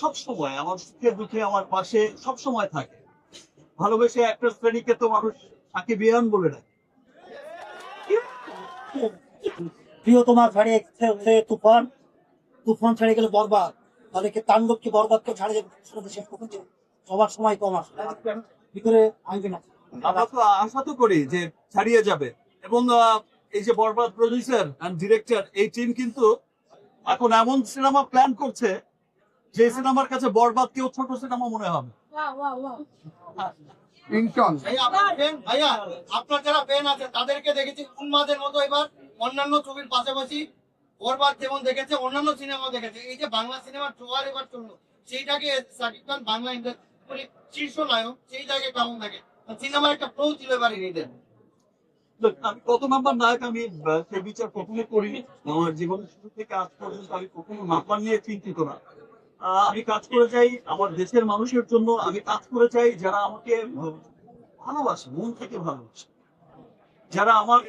সব সময় আমার সুখে দুঃখে আমার পাশে সব সময় থাকে। ভালোবেসে একটা শ্রেণীকে তো মানুষ তাকে বিয়ান বলে ডাকে। প্রিয় তোমার হচ্ছে তুফান। তুফান ছেড়ে গেলে বরবাদ। তাহলে কি তাণ্ডব কি বরবাদ ছাড়ে শেষ পর্যন্ত সবার সময় কম আসবে ভিতরে আনবে না? আশা তো করি যে ছাড়িয়ে যাবে। এবং এই যে বরবাদ প্রডিউসার এন্ড ডিরেক্টর এই টিম কিন্তু এখন এমন সিনেমা প্ল্যান করছে যে সিনেমার কাছে বরবাদ কেউ ছোট সিনেমা মনে হবে। ভাইয়া আপনার যারা ফ্যান আছে তাদেরকে দেখেছি উন্মাদের মতো এবার অন্যান্য ছবির পাশাপাশি বরবাদ যেমন দেখেছে অন্যান্য সিনেমা দেখেছে। এই যে বাংলা সিনেমার জোয়ার এবার চলল সেইটাকে সাকিব খান বাংলা ইন্ডাস্ট্রি শীর্ষ নায়ক সেইটাকে কেমন দেখে সিনেমার একটা ফ্লো ছিল এবার আমি কত নাম্বার নায়ক আমি সে বিচার কখনো করিনি। আমার জীবনের শুরু থেকে আজ পর্যন্ত আমি কখনো নাম্বার নিয়ে চিন্তিত না। আমি কাজ করে চাই আমার দেশের মানুষের জন্য আমি কাজ করে চাই যারা আমাকে ভালোবাসে, মন থেকে ভালোবাসে। যারা আমার